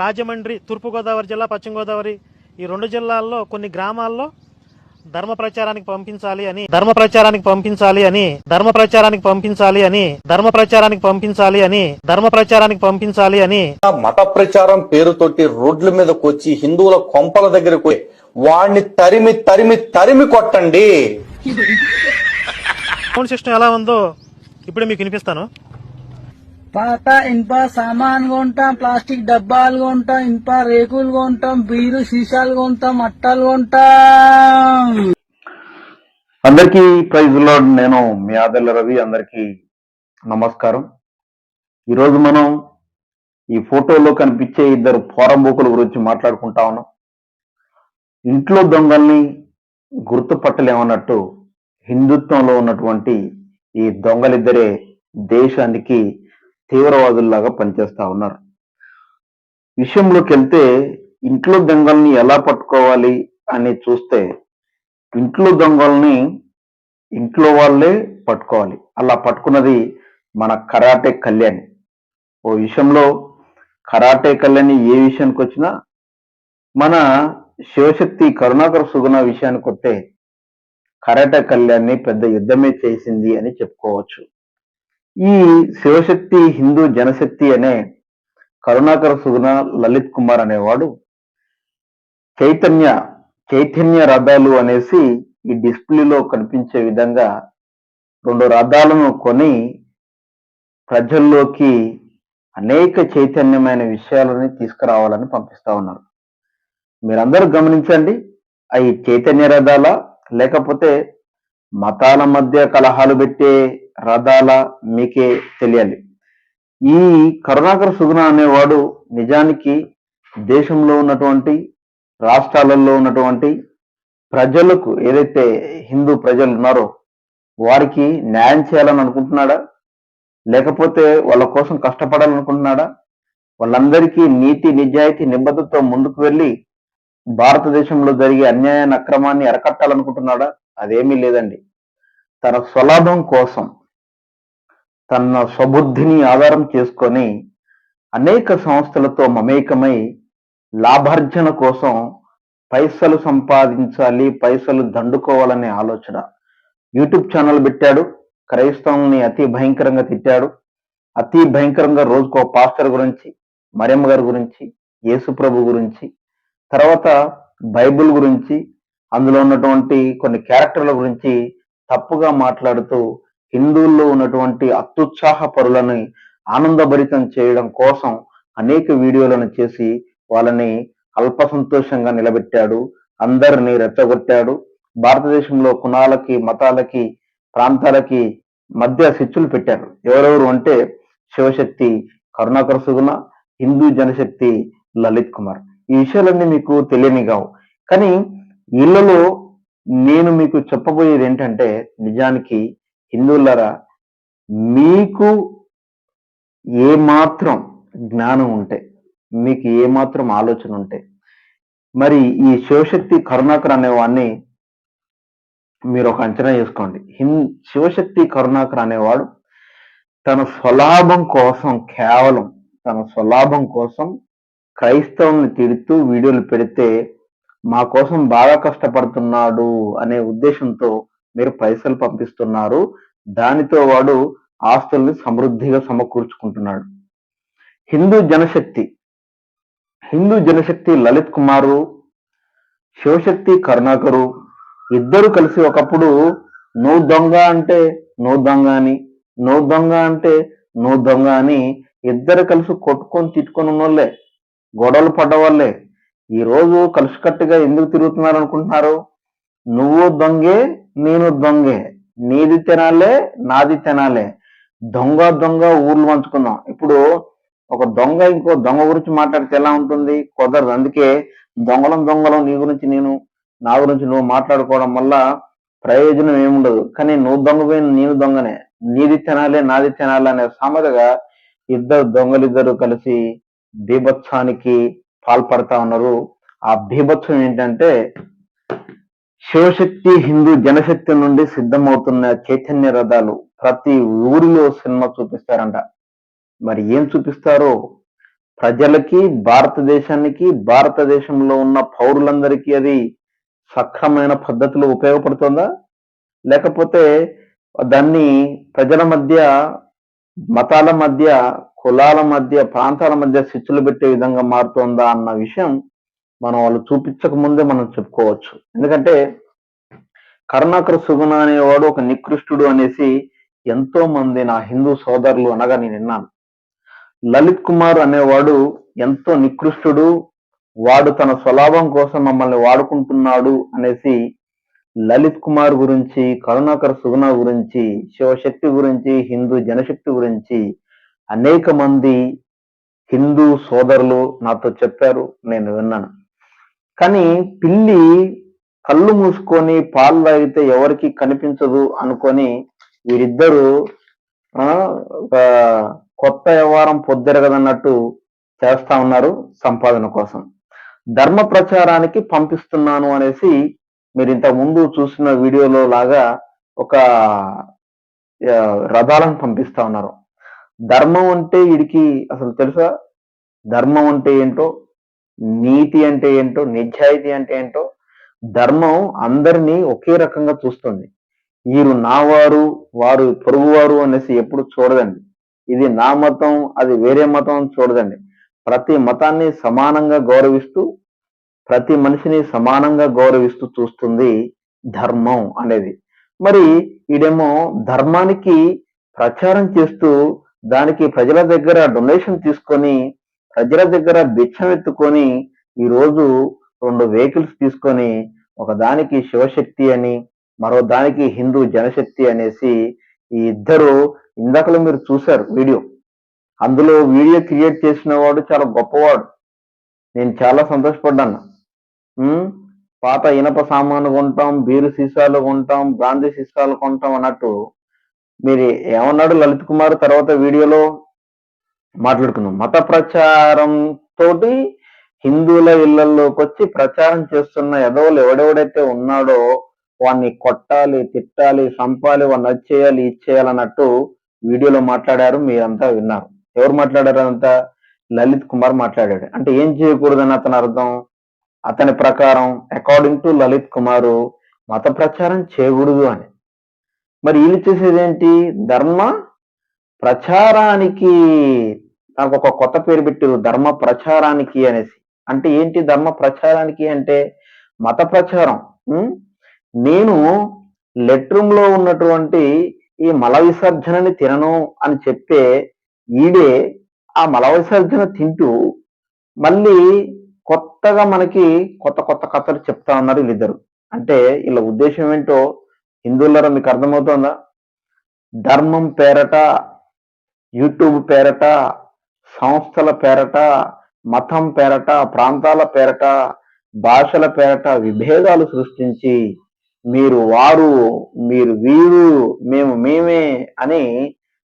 రాజమండ్రి తూర్పుగోదావరి జిల్లా పశ్చిమ గోదావరి ఈ రెండు జిల్లాల్లో కొన్ని గ్రామాల్లో ధర్మ ప్రచారానికి పంపించాలి అని ధర్మ ప్రచారానికి పంపించాలి అని ధర్మ ప్రచారానికి పంపించాలి అని ధర్మ ప్రచారానికి పంపించాలి అని ధర్మ ప్రచారానికి పంపించాలి అని. మత ప్రచారం పేరుతోటి రోడ్ల మీదకి వచ్చి హిందువుల కొంపల దగ్గరకు వాడిని తరిమి తరిమి తరిమి కొట్టండి. సౌండ్ సిస్టమ్ ఎలా ఉందో ఇప్పుడు మీకు వినిపిస్తాను. పాత ఇనుప సామాన్ కొంటాం ప్లాస్టిక్ డబ్బాలు కొంటాం ఇనుప రేకులు కొంటాం బీరు సీసాలు కొంటాం అట్టలు కొంటాం అందరికీ ప్రైజ్లో నేను మీ ఆదల్ల రవి అందరికీ నమస్కారం. ఈరోజు మనం ఈ ఫోటోలో కనిపించే ఇద్దరు పోరంబోకుల గురించి మాట్లాడుకుంటా ఉన్నాం. ఇంట్లో దొంగల్ని గుర్తుపట్టలేమన్నట్టు హిందుత్వంలో ఉన్నటువంటి ఈ దొంగలిద్దరే దేశానికి తీవ్రవాదుల్లాగా పనిచేస్తా ఉన్నారు. విషయంలోకి వెళ్తే ఇంట్లో దొంగల్ని ఎలా పట్టుకోవాలి అని చూస్తే ఇంట్లో దొంగల్ని ఇంట్లో వాళ్ళే పట్టుకోవాలి. అలా పట్టుకున్నది మన కరాటే కళ్యాణి. ఓ విషయంలో కరాటే కళ్యాణి ఏ విషయానికి వచ్చినా మన శివశక్తి కరుణాకర సుగుణ విషయానికి వస్తే కరాటే కళ్యాణ్ణి పెద్ద యుద్ధమే చేసింది అని చెప్పుకోవచ్చు. ఈ శివశక్తి హిందూ జనశక్తి అనే కరుణాకర సుగుణ లలిత్ కుమార్ అనేవాడు చైతన్య చైతన్య రథాలు అనేసి ఈ డిస్ప్లేలో కనిపించే విధంగా రెండు రథాలను కొని ప్రజల్లోకి అనేక చైతన్యమైన విషయాలని తీసుకురావాలని పంపిస్తా ఉన్నారు. మీరందరూ గమనించండి అవి చైతన్య రథాల? లేకపోతే మతాల మధ్య కలహాలు పెట్టే రథాల మీకే తెలియాలి. ఈ కరుణాకర సుగుణ అనేవాడు నిజానికి దేశంలో ఉన్నటువంటి రాష్ట్రాలలో ఉన్నటువంటి ప్రజలకు ఏదైతే హిందూ ప్రజలు ఉన్నారో వారికి న్యాయం చేయాలని అనుకుంటున్నాడా? లేకపోతే వాళ్ళ కోసం కష్టపడాలనుకుంటున్నాడా? వాళ్ళందరికీ నీతి నిజాయితీ నిబద్ధతతో ముందుకు వెళ్ళి భారతదేశంలో జరిగే అన్యాయాన్ని అక్రమాన్ని అరకట్టాలనుకుంటున్నాడా? అదేమీ లేదండి. తన స్వలాభం కోసం తన స్వబుద్ధిని ఆధారం చేసుకొని అనేక సంస్థలతో మమేకమై లాభార్జన కోసం పైసలు సంపాదించాలి పైసలు దండుకోవాలనే ఆలోచన. యూట్యూబ్ ఛానల్ పెట్టాడు. క్రైస్తవుల్ని అతి భయంకరంగా తిట్టాడు. అతి భయంకరంగా రోజుకో పాస్టర్ గురించి మరియమ్మ గారి గురించి యేసుప్రభు గురించి తర్వాత బైబిల్ గురించి అందులో ఉన్నటువంటి కొన్ని క్యారెక్టర్ల గురించి తప్పుగా మాట్లాడుతూ హిందువుల్లో ఉన్నటువంటి అత్యుత్సాహ పరులని ఆనందభరితం చేయడం కోసం అనేక వీడియోలను చేసి వాళ్ళని అల్ప సంతోషంగా నిలబెట్టాడు. అందరినీ రెచ్చగొట్టాడు. భారతదేశంలో కులాలకి మతాలకి ప్రాంతాలకి మధ్య శిచ్చులు పెట్టారు. ఎవరెవరు అంటే శివశక్తి కరుణాకర సుగుణ హిందూ జనశక్తి లలిత్ కుమార్. ఈ విషయాలన్నీ మీకు తెలియని కావు కానీ వీళ్ళలో నేను మీకు చెప్పబోయేది ఏంటంటే నిజానికి హిందువులరా మీకు ఏమాత్రం జ్ఞానం ఉంటే మీకు ఏమాత్రం ఆలోచన ఉంటే మరి ఈ శివశక్తి కరుణాకర్ అనేవాడిని మీరు ఒక అంచనా చేసుకోండి హిం శివశక్తి కరుణాకర్ అనేవాడు తన స్వలాభం కోసం కేవలం తన స్వలాభం కోసం క్రైస్తవుని తిడుతూ వీడియోలు పెడితే మా కోసం బాగా కష్టపడుతున్నాడు అనే ఉద్దేశంతో మీరు పైసలు పంపిస్తున్నారు. దానితో వాడు ఆస్తుల్ని సమృద్ధిగా సమకూర్చుకుంటున్నాడు. హిందూ జనశక్తి హిందూ జనశక్తి లలిత్ కుమారు శివశక్తి కరుణాకరు ఇద్దరు కలిసి ఒకప్పుడు నువ్వు దొంగ అంటే నువ్వు దొంగ అని నువ్వు దొంగ అంటే నువ్వు దొంగ అని ఇద్దరు కలిసి కొట్టుకొని తిట్టుకొని ఉన్నోళ్ళే గొడవలు పడ్డవాళ్ళే. ఈ రోజు కలిసికట్టుగా ఎందుకు తిరుగుతున్నారు అనుకుంటున్నారు? నువ్వు దొంగే నేను దొంగే. నీది తినాలే నాది తినాలే. దొంగ దొంగ ఊర్లు పంచుకుందాం. ఇప్పుడు ఒక దొంగ ఇంకో దొంగ గురించి మాట్లాడితే ఎలా ఉంటుంది? కుదరదు. అందుకే దొంగలం దొంగలం నీ గురించి నేను నా గురించి నువ్వు మాట్లాడుకోవడం వల్ల ప్రయోజనం ఏముండదు. కానీ నువ్వు దొంగపోయిన నేను దొంగనే. నీది తినాలి నాది తినాలి అనే సామెతగా ఇద్దరు దొంగలిద్దరు కలిసి బీభత్సానికి పాల్పడతా ఉన్నారు. ఆ బీభత్సం ఏంటంటే శివశక్తి హిందూ జనశక్తి నుండి సిద్ధమవుతున్న చైతన్య రథాలు ప్రతి ఊరిలో సినిమా చూపిస్తారంట. మరి ఏం చూపిస్తారో? ప్రజలకి భారతదేశానికి భారతదేశంలో ఉన్న పౌరులందరికీ అది సక్రమైన పద్ధతిలో ఉపయోగపడుతుందా? లేకపోతే దాన్ని ప్రజల మధ్య మతాల మధ్య కులాల మధ్య ప్రాంతాల మధ్య శిక్షలు పెట్టే విధంగా మారుతోందా అన్న విషయం మనం వాళ్ళు చూపించక ముందే మనం చెప్పుకోవచ్చు. ఎందుకంటే కరుణాకర సుగుణ అనేవాడు ఒక నికృష్టుడు అనేసి ఎంతో మంది నా హిందూ సోదరులు అనగా నేను విన్నాను. లలిత్ కుమార్ అనేవాడు ఎంతో నికృష్టుడు వాడు తన స్వలాభం కోసం మమ్మల్ని వాడుకుంటున్నాడు అనేసి లలిత్ కుమార్ గురించి కరుణాకర్ సుగుణ గురించి శివశక్తి గురించి హిందూ జనశక్తి గురించి అనేక మంది హిందూ సోదరులు నాతో చెప్పారు నేను విన్నాను. కానీ పిల్లి కళ్ళు మూసుకొని పాలు తాగితే ఎవరికి కనిపించదు అనుకొని వీరిద్దరూ ఆ, ఒక కొత్త వ్యవహారం పొద్దురగదన్నట్టు చేస్తా ఉన్నారు సంపాదన కోసం. ధర్మ ప్రచారానికి పంపిస్తున్నాను అనేసి మీరు ఇంతకు ముందు చూసిన వీడియోలో లాగా ఒక ఆ, రథాలను పంపిస్తా ఉన్నారు. ధర్మం అంటే వీడికి అసలు తెలుసా? ధర్మం అంటే ఏంటో? నీతి అంటే ఏంటో నిజాయితీ అంటే ఏంటో ధర్మం అందరినీ ఒకే రకంగా చూస్తుంది. వీరు నా వారు వారు పొరుగువారు అనేసి ఎప్పుడు చూడదండి. ఇది నా మతం అది వేరే మతం అని చూడదండి. ప్రతి మతాన్ని సమానంగా గౌరవిస్తూ ప్రతి మనిషిని సమానంగా గౌరవిస్తూ చూస్తుంది ధర్మం అనేది. మరి ఈడేమో ధర్మానికి ప్రచారం చేస్తూ దానికి ప్రజల దగ్గర డొనేషన్ తీసుకొని దగ్గర దగ్గర బిచ్చం ఎత్తుకొని ఈ రోజు రెండు వెహికల్స్ తీసుకొని ఒక దానికి శివశక్తి అని మరో దానికి హిందూ జనశక్తి అనేసి ఈ ఇద్దరు ఇందాకలో మీరు చూశారు వీడియో. అందులో వీడియో క్రియేట్ చేసిన వాడు చాలా గొప్పవాడు. నేను చాలా సంతోషపడ్డాను. పాత ఇనప సామాను కొంటాం బీరు సీసాలు కొంటాం గాంధీ సీసాలు కొంటాం అన్నట్టు. మీరు ఏమన్నాడు లలిత్ కుమార్ తర్వాత వీడియోలో? మాట్లాడుకుందాం. మత ప్రచారం తోటి హిందువుల ఇళ్ళలోకి వచ్చి ప్రచారం చేస్తున్న ఎదవలు ఎవడెవడైతే ఉన్నాడో వాడిని కొట్టాలి తిట్టాలి సంపాలి వాడిని అది చేయాలి ఇది చేయాలన్నట్టు వీడియోలో మాట్లాడారు. మీరంతా విన్నారు. ఎవరు మాట్లాడారు అంతా లలిత్ కుమార్ మాట్లాడాడు. అంటే ఏం చేయకూడదని అతని అర్థం? అతని ప్రకారం అకార్డింగ్ టు లలిత్ కుమారు మత ప్రచారం చేయకూడదు అని. మరి వీళ్ళు చేసేది ఏంటి ధర్మ ప్రచారానికి నాకు ఒక కొత్త పేరు పెట్టారు ధర్మ ప్రచారానికి అనేసి. అంటే ఏంటి ధర్మ ప్రచారానికి అంటే మత ప్రచారం. నేను లెట్రూమ్లో ఉన్నటువంటి ఈ మల విసర్జనని తినను అని చెప్పే ఈడే ఆ మల విసర్జన తింటూ మళ్ళీ కొత్తగా మనకి కొత్త కొత్త కథలు చెప్తా ఉన్నారు వీళ్ళిద్దరు. అంటే వీళ్ళ ఉద్దేశం ఏంటో హిందువులరా మీకు అర్థమవుతోందా? ధర్మం పేరట యూట్యూబ్ పేరట సంస్థల పేరట మతం పేరట ప్రాంతాల పేరట భాషల పేరట విభేదాలు సృష్టించి మీరు వారు మీరు వీరు మేము మేమే అని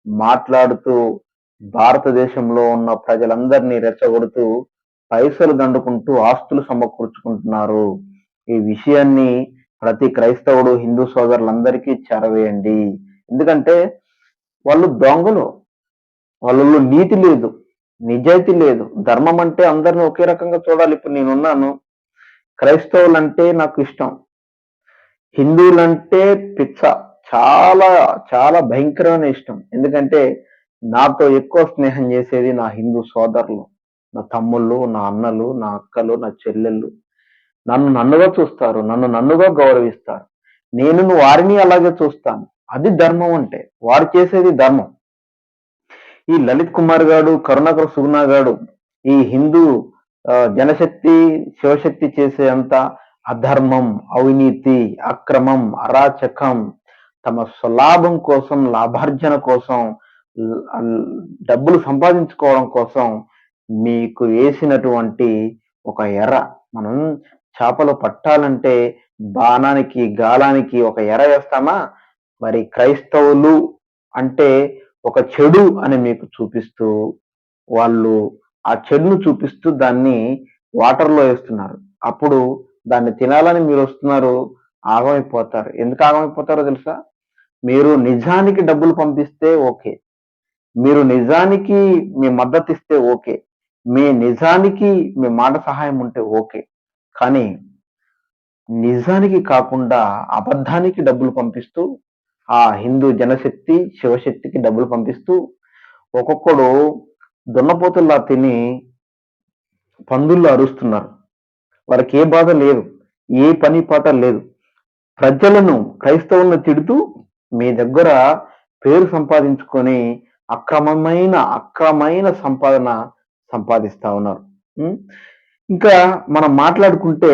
మాట్లాడుతూ భారతదేశంలో ఉన్న ప్రజలందరినీ రెచ్చగొడుతూ పైసలు దండుకుంటూ ఆస్తులు సమకూర్చుకుంటున్నారు. ఈ విషయాన్ని ప్రతి క్రైస్తవుడు హిందూ సోదరులందరికీ చేరవేయండి. ఎందుకంటే వాళ్ళు దొంగలు. వాళ్ళలో నీతి లేదు. నిజాయితీ లేదు. ధర్మం అంటే అందరిని ఒకే రకంగా చూడాలి. ఇప్పుడు నేనున్నాను క్రైస్తవులంటే నాకు ఇష్టం. హిందువులంటే పిచ్చ. చాలా చాలా భయంకరమైన ఇష్టం. ఎందుకంటే నాతో ఎక్కువ స్నేహం చేసేది నా హిందూ సోదరులు. నా తమ్ముళ్ళు నా అన్నలు నా అక్కలు నా చెల్లెళ్ళు. నన్ను నన్నుగా చూస్తారు. నన్ను నన్నుగా గౌరవిస్తారు. నేను వారిని అలాగే చూస్తాను. అది ధర్మం అంటే. వారు చేసేది ధర్మం. ఈ లలిత్ కుమార్ గాడు కరుణాకర్ సుగుణా గాడు ఈ హిందూ జనశక్తి శివశక్తి చేసే అంత అధర్మం అవినీతి అక్రమం అరాచకం తమ స్వలాభం కోసం లాభార్జన కోసం డబ్బులు సంపాదించుకోవడం కోసం మీకు వేసినటువంటి ఒక ఎర్ర మనం చేపలు పట్టాలంటే బాణానికి గాలానికి ఒక ఎర వేస్తామా? మరి క్రైస్తవులు అంటే ఒక చెడు అని మీకు చూపిస్తూ వాళ్ళు ఆ చెడును చూపిస్తూ దాన్ని వాటర్లో వేస్తున్నారు. అప్పుడు దాన్ని తినాలని మీరు వస్తున్నారు ఆగమైపోతారు. ఎందుకు ఆగమైపోతారో తెలుసా? మీరు నిజానికి డబ్బులు పంపిస్తే ఓకే. మీరు నిజానికి మీ మద్దతు ఇస్తే ఓకే. మీ నిజానికి మీ మాట సహాయం ఉంటే ఓకే. కానీ నిజానికి కాకుండా అబద్ధానికి డబ్బులు పంపిస్తూ ఆ హిందూ జనశక్తి శివశక్తికి డబ్బులు పంపిస్తూ ఒక్కొక్కడు దున్నపోతుల్లా తిని పందుల్లో అరుస్తున్నారు. వారికి ఏ బాధ లేదు ఏ పని పాట లేదు. ప్రజలను క్రైస్తవులను తిడుతూ మీ దగ్గర పేరు సంపాదించుకొని అక్రమమైన అక్రమైన సంపాదన సంపాదిస్తా ఉన్నారు. ఇంకా మనం మాట్లాడుకుంటే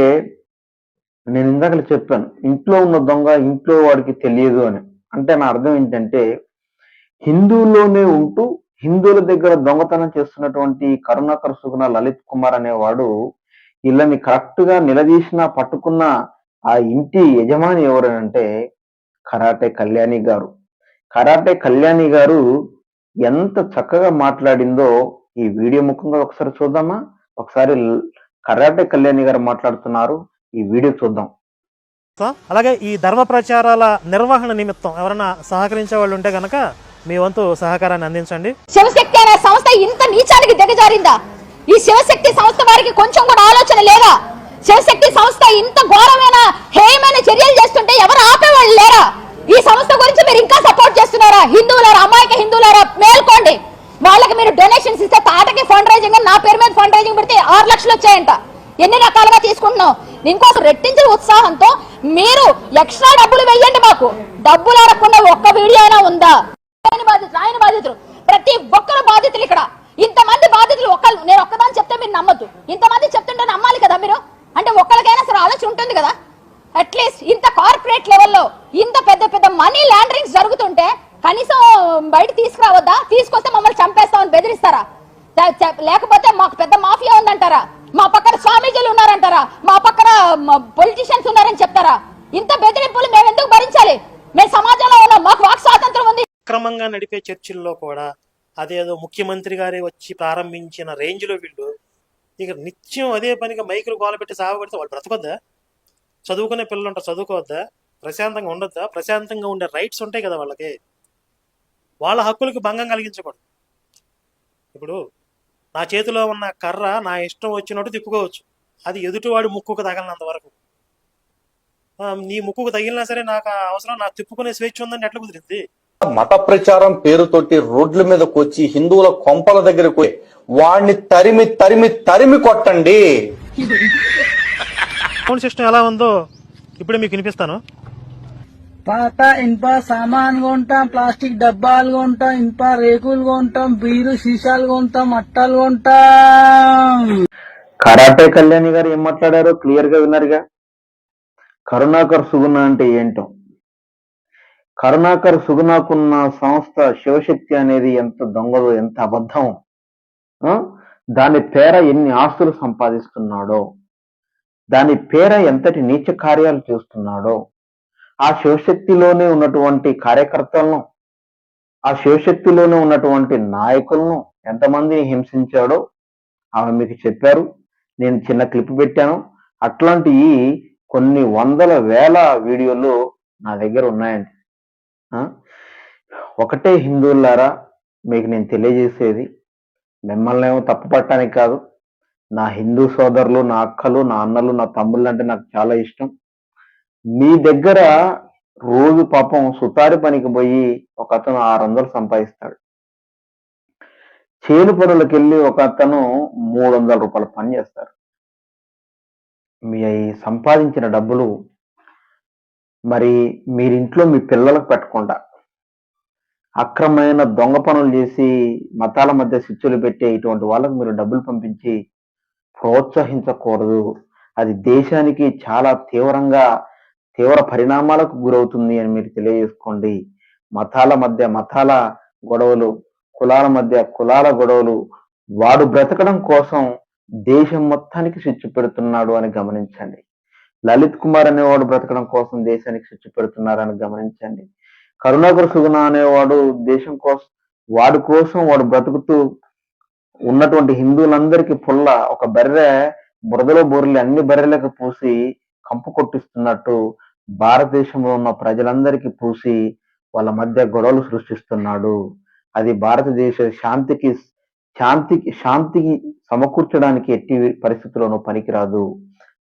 నేను ఇందాక చెప్పాను ఇంట్లో ఉన్న దొంగ ఇంట్లో వాడికి తెలియదు అని. అంటే నా అర్థం ఏంటంటే హిందువుల్లోనే ఉంటూ హిందువుల దగ్గర దొంగతనం చేస్తున్నటువంటి కరుణాకర్ సుగుణ లలిత్ కుమార్ అనేవాడు వీళ్ళని కరెక్ట్గా నిలదీసిన పట్టుకున్న ఆ ఇంటి యజమాని ఎవరనంటే కరాటే కళ్యాణి గారు. కరాటే కళ్యాణి గారు ఎంత చక్కగా మాట్లాడిందో ఈ వీడియో ముఖంగా ఒకసారి చూద్దామా? ఒకసారి కరాటే కళ్యాణి గారు మాట్లాడుతున్నారు ఈ వీడియో చూద్దాం. అలాగే ఈ ధర్మ ప్రచారాల నిర్వహణ నిమిత్తం ఎవరైనా సహకరించే వాళ్ళు ఉంటే గనక మీ వంతు సహకారాన్ని అందించండి. శివశక్తి అనే సంస్థ ఇంత నీచానికి దిగజారిందా? ఈ శివశక్తి సంస్థ వారికి కొంచెం కూడా ఆలోచన లేదా? శివశక్తి సంస్థ ఇంత ఘోరమైన హేయమైన చర్యలు చేస్తుంటే ఎవరు ఆపేవాళ్ళు లేరా? ఈ సంస్థ గురించి మీరు ఇంకా సపోర్ట్ చేస్తున్నారా? హిందువులారా అమాయక హిందువులారా మేల్కోండి. వాళ్ళకి మీరు డొనేషన్స్ ఇస్తే తాటకి ఫండ్ రైజింగ్ నా పేరు మీద ఫండ్ రైజింగ్ పెడితే ఆరు లక్షలు వచ్చాయంట. ఎన్ని రకాలుగా తీసుకుంటున్నాం ఇంకోసం రెట్టించిన ఉత్సాహంతో మీరు ఎక్స్ట్రా డబ్బులు వెయ్యండి మాకు. డబ్బులు అడగకుండా ఒక్క వీడియో అయినా ఉందా? ఆయన బాధితులు ఆయన బాధితులు. ప్రతి ఒక్కరు బాధితులు ఇక్కడ. ఇంతమంది బాధితులు ఒక్కరు నేను ఒక్కదాన్ని చెప్తే మీరు నమ్మద్దు. ఇంతమంది చెప్తుంటే నమ్మాలి కదా మీరు? అంటే ఒక్కరికైనా సరే ఆలోచన ఉంటుంది కదా? అట్లీస్ట్ ఇంత కార్పొరేట్ లెవెల్లో ఇంత పెద్ద పెద్ద మనీ లాండరింగ్స్ జరుగుతుంటే కనీసం బయట తీసుకురావద్దా? తీసుకొస్తే మమ్మల్ని చంపేస్తామని బెదిరిస్తారా? లేకపోతే మాకు పెద్ద మాఫియా ఉందంటారా? మా పక్కన స్వామీజీలు ఉన్నారంటారా? మా పక్కన పొలిటీషియన్స్ ఉన్నారని చెప్తారా? ఇంత బెదిరింపులు మేము ఎందుకు భరించాలి? మేము సమాజంలో ఉన్నాం మాకు వాక్ స్వాతంత్రం ఉంది. అక్రమంగా నడిపే చర్చిల్లో కూడా అదేదో ముఖ్యమంత్రి గారే వచ్చి ప్రారంభించిన రేంజ్లో వీళ్ళు ఇక నిత్యం అదే పనిగా మైకులు గోల పెట్టి సాగబడితే వాళ్ళు బ్రతకొద్దా? చదువుకునే పిల్లలు ఉంటారు చదువుకోవద్దా? ప్రశాంతంగా ఉండొద్దా? ప్రశాంతంగా ఉండే రైట్స్ ఉంటాయి కదా వాళ్ళకి. వాళ్ళ హక్కులకు భంగం కలిగించకూడదు. ఇప్పుడు నా చేతిలో ఉన్న కర్ర నా ఇష్టం వచ్చినట్టు తిప్పుకోవచ్చు. అది ఎదుటివాడి ముక్కుకు తగలనంత వరకు. నీ ముక్కుకు తగిలినా సరే నాకు అవసరం నాకు తిప్పుకునే స్వేచ్ఛ ఉందని ఎట్లా కుదిరింది? మత ప్రచారం పేరుతోటి రోడ్ల మీదకి వచ్చి హిందువుల కొంపల దగ్గరకు వాడిని తరిమి తరిమి తరిమి కొట్టండి. సిస్టమ్ ఎలా ఉందో ఇప్పుడు మీకు వినిపిస్తాను. పాత ఇనుప సామాన్ కొంటాం ప్లాస్టిక్ డబ్బాలు కొంటాం ఇనుప రేకులు కొంటాం బీరు సీసాలు కొంటాం అట్టలు కొంటాం కరాటే కళ్యాణి గారు ఏం మాట్లాడారో క్లియర్గా విన్నారుగా? కరుణాకర్ సుగుణ అంటే ఏంటో? కరుణాకర్ సుగుణకున్న సంస్థ శివశక్తి అనేది ఎంత దొంగదో ఎంత అబద్ధం దాని పేర ఎన్ని ఆస్తులు సంపాదిస్తున్నాడో? దాని పేర ఎంతటి నీచ కార్యాలు చేస్తున్నాడో? ఆ శివశక్తిలోనే ఉన్నటువంటి కార్యకర్తలను ఆ శివశక్తిలోనే ఉన్నటువంటి నాయకులను ఎంతమందిని హింసించాడో ఆమె మీకు చెప్పారు. నేను చిన్న క్లిప్ పెట్టాను. అట్లాంటివి కొన్ని వందల వేల వీడియోలు నా దగ్గర ఉన్నాయండి. ఒకటే హిందువులారా మీకు నేను తెలియజేసేది మిమ్మల్ని ఏమో తప్పు పట్టడానికి కాదు. నా హిందూ సోదరులు నా అక్కలు నా అన్నలు నా తమ్ముళ్ళు అంటే నాకు చాలా ఇష్టం. మీ దగ్గర రోజు పాపం సుతారి పనికి పోయి ఒక అతను ఆరు వందలు సంపాదిస్తాడు. చేను పనులకు వెళ్ళి ఒక అతను మూడు వందల రూపాయలు పని చేస్తారు మీ సంపాదించిన డబ్బులు మరి మీరింట్లో మీ పిల్లలకు పెట్టకుండా అక్రమమైన దొంగ పనులు చేసి మతాల మధ్య శిక్షలు పెట్టే ఇటువంటి వాళ్ళకు మీరు డబ్బులు పంపించి ప్రోత్సహించకూడదు. అది దేశానికి చాలా తీవ్రంగా తీవ్ర పరిణామాలకు గురవుతుంది అని మీరు తెలియజేసుకోండి. మతాల మధ్య మతాల గొడవలు కులాల మధ్య కులాల గొడవలు వాడు బ్రతకడం కోసం దేశం మొత్తానికి స్విచ్ పెడుతున్నాడు అని గమనించండి. లలిత్ కుమార్ అనేవాడు బ్రతకడం కోసం దేశానికి స్విచ్ పెడుతున్నారని గమనించండి. కరుణాకర్ సుగుణ అనేవాడు దేశం కోసం వాడి కోసం వాడు బ్రతుకుతూ ఉన్నటువంటి హిందువులందరికీ పుల్ల ఒక బర్రె బురదలో బొర్రెలు అన్ని బర్రెలకు పూసి కంపు కొట్టిస్తున్నట్టు భారతదేశంలో ఉన్న ప్రజలందరికీ పూసి వాళ్ళ మధ్య గొడవలు సృష్టిస్తున్నాడు. అది భారతదేశ శాంతికి శాంతికి శాంతికి సమకూర్చడానికి ఎట్టి పరిస్థితుల్లోనూ పనికిరాదు.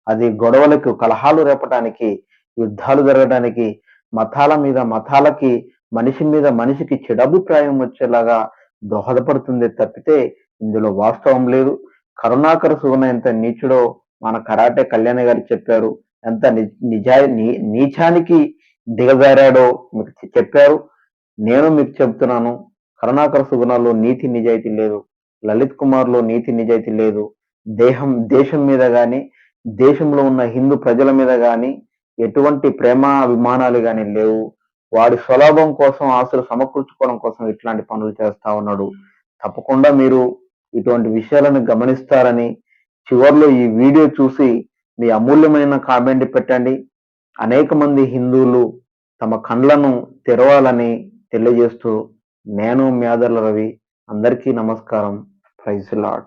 అది గొడవలకు కలహాలు రేపటానికి యుద్ధాలు జరగడానికి మతాల మీద మతాలకి మనిషి మీద మనిషికి చెడభిప్రాయం వచ్చేలాగా దోహదపడుతుంది తప్పితే ఇందులో వాస్తవం లేదు. కరుణాకర సుగుణ ఎంత నీచుడో మన కరాటే కళ్యాణ్ గారు చెప్పారు. ఎంత నిజా నీ- నీచానికి దిగజారాడో మీకు చెప్పారు. నేను మీకు చెప్తున్నాను కరుణాకర సుగుణాల్లో నీతి నిజాయితీ లేదు లలిత్ కుమార్లో నీతి నిజాయితీ లేదు దేహం దేశం మీద కానీ దేశంలో ఉన్న హిందూ ప్రజల మీద కానీ ఎటువంటి ప్రేమ అభిమానాలు కానీ లేవు. వాడి స్వలాభం కోసం ఆశలు సమకూర్చుకోవడం కోసం ఇట్లాంటి పనులు చేస్తా ఉన్నాడు. తప్పకుండా మీరు ఇటువంటి విషయాలను గమనిస్తారని చివర్లో ఈ వీడియో చూసి మీ అమూల్యమైన కామెంట్ పెట్టండి. అనేక మంది హిందువులు తమ కండ్లను తెరవాలని తెలియజేస్తూ నేను మేదర్ల రవి. అందరికీ నమస్కారం. Praise lord